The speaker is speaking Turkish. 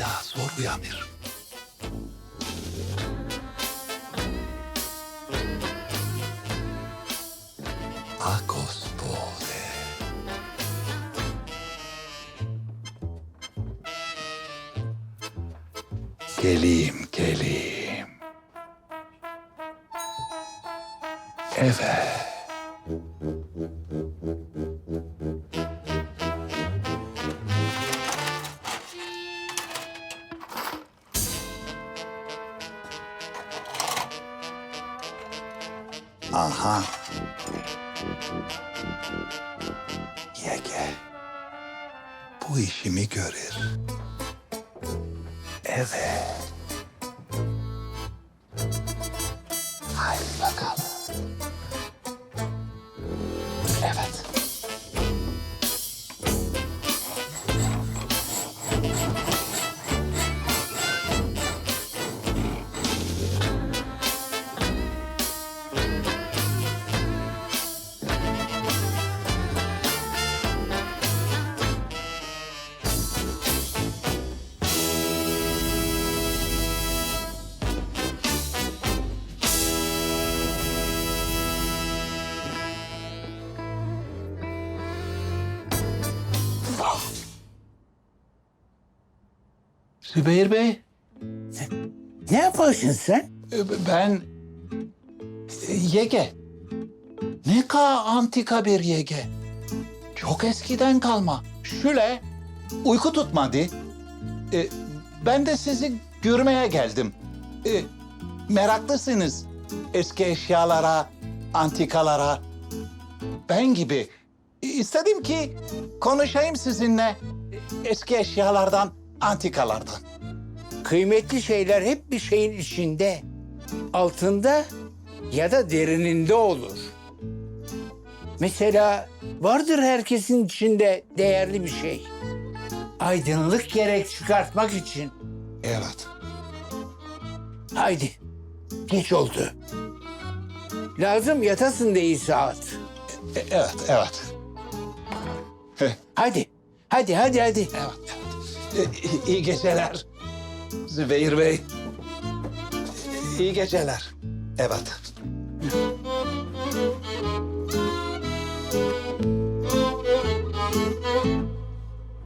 daha zor uyanır. A gospode. Geleyim, geleyim. Evet. Aha. Yege. Bu işimi görür. Evet. Haydi bakalım. Zübeyir Bey, Ne yapıyorsun sen? e, ben e, Yege. Ne ka antika bir Yege. Çok eskiden kalma. Şöyle uyku tutmadı. E, ben de sizi görmeye geldim. E, meraklısınız eski eşyalara, antikalara. Ben gibi. E, İstedim ki konuşayım sizinle eski eşyalardan, antikalardan. Kıymetli şeyler hep bir şeyin içinde, altında ya da derininde olur. Mesela vardır herkesin içinde değerli bir şey. Aydınlık gerek çıkartmak için. Evet. Haydi, geç oldu. Lazım yatasın de iyi saat. E, evet, evet. Hadi, hadi, hadi, hadi. Evet. E, ee, iyi geceler. Zübeyir Bey. Ee, iyi geceler. Evet.